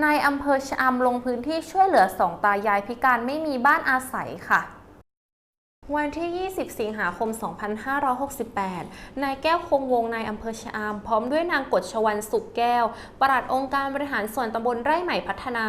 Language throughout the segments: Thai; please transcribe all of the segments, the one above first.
นายอำเภอชะอำลงพื้นที่ช่วยเหลือสองตายายพิการไม่มีบ้านอาศัยค่ะ วันที่ 20 สิงหาคม 2568 นายแก้วคงวงนายอำเภอชะอำพร้อมด้วยนางกฎชวันสุขแก้ว ปลัดองค์การบริหารส่วนตำบลไร่ใหม่พัฒนา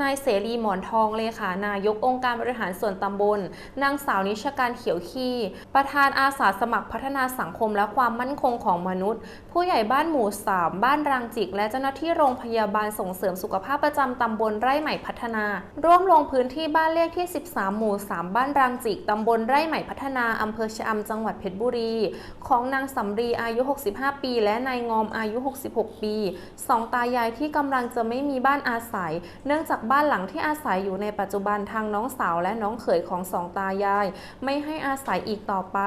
นายเสรีหมอนทองเลขานายกองค์การบริหารส่วนตำบล นางสาวนิชการเขียวขี้ ประธานอาสาสมัครพัฒนาสังคมและความมั่นคงของมนุษย์ ผู้ใหญ่บ้านหมู่ 3 บ้านรางจิก และเจ้าหน้าที่โรงพยาบาลส่งเสริมสุขภาพประจำตำบลไร่ใหม่พัฒนา ร่วมลงพื้นที่บ้านเลขที่ 13 หมู่ 3 บ้านรางจิกตำบลไร่ใหม่พัฒนาอำเภอชะอำจังหวัดเพชรบุรี ของนางสำรีอายุ 65 ปี และนายงอมอายุ 66 ปีสองตายายที่กำลังจะไม่มีบ้านอาศัย เนื่องจากบ้านหลังที่อาศัยอยู่ในปัจจุบันทางน้องสาวและน้องเขยของสองตายาย ไม่ให้อาศัยอีกต่อไป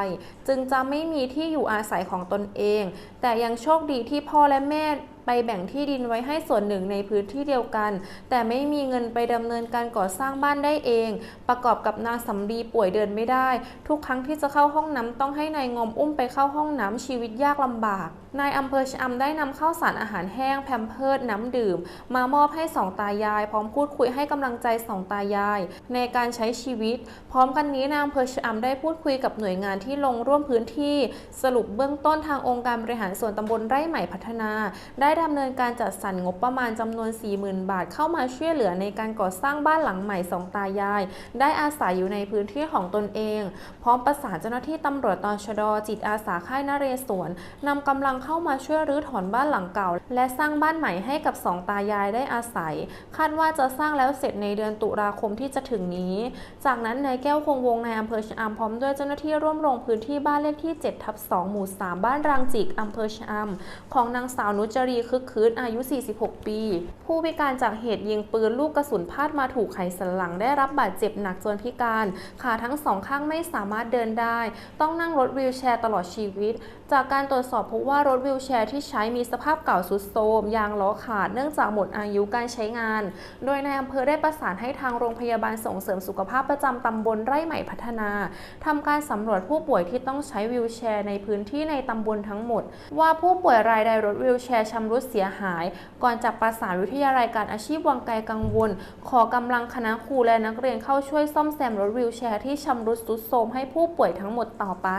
จึงจะไม่มีที่อยู่อาศัยของตนเอง แต่ยังโชคดีที่พ่อและแม่ ไปแบ่งที่ดินไว้ให้ส่วนหนึ่งในพื้นที่เดียวกัน แต่ไม่มีเงินไปดำเนินการก่อสร้างบ้านได้เอง ประกอบกับนางสำลีป่วยเดินไม่ได้ ทุกครั้งที่จะเข้าห้องน้ำต้องให้นายงอมอุ้มไปเข้าห้องน้ำชีวิตยากลำบาก นายอำเภอชะอำได้นำข้าวสารอาหารแห้งแพมเพิร์ดน้ำดื่ม มามอบให้สองตายาย พร้อมพูดคุยให้กำลังใจสองตายาย ในการใช้ชีวิต พร้อมกันนี้นายอำเภอชะอำได้พูดคุยกับหน่วยงานที่ลงร่วมพื้นที่ สรุปเบื้องต้นทางองค์การบริหารส่วนตำบลไร่ใหม่พัฒนา ได้ดำเนินการจัดสรรงบประมาณจำนวน 40,000 บาทเข้ามาช่วยเหลือในการก่อสร้างบ้านหลังใหม่สองตายาย ได้อาศัยอยู่ในพื้นที่ของตนเอง พร้อมประสานเจ้าหน้าที่ตำรวจตชดจิตอาสาค่ายนเรศวรนำกำลังเข้ามาช่วยรื้อถอนบ้านหลังเก่า และสร้างบ้านใหม่ให้กับสองตายายได้อาศัย คาดว่าจะสร้างแล้วเสร็จในเดือนตุลาคมที่จะถึงนี้ จากนั้นนายแก้วคงวงในอำเภอชะอำพร้อมด้วยเจ้าหน้าที่ร่วมลงพื้นที่บ้านเลขที่7ทับ2หมู่ 3 บ้านรางจิกอำเภอชะอำของนางสาวนุจรีคึกคืนอายุ 46 ปี ผู้พิการจากเหตุยิงปืนลูกกระสุนพาดมาถูกไขสันหลังได้รับบาดเจ็บหนักจนพิการขาทั้งสองข้างไม่สามารถเดินได้ ต้องนั่งรถวีลแชร์ตลอดชีวิต จากการตรวจสอบพบว่ารถถวีลแชร์ที่ใช้มีสภาพเก่าสุดโทรมยางล้อขาดเนื่องจากหมดอายุการใช้งาน โดยนายอำเภอได้ประสานให้ทางโรงพยาบาลส่งเสริมสุขภาพประจำตำบลไร่ใหม่พัฒนาทำการสำรวจผู้ป่วยที่ต้องใช้วีลแชร์ในพื้นที่ในตำบลทั้งหมด ว่าผู้ป่วยรายใดรถวีลแชร์ชำรุดเสียหาย ก่อนจะประสานวิทยาลัยการอาชีพวังไกลกังวล ขอกำลังคณะครูและนักเรียนเข้าช่วยซ่อมแซมรถวีลแชร์ที่ชำรุดทรุดโทรมให้ผู้ป่วยทั้งหมดต่อไป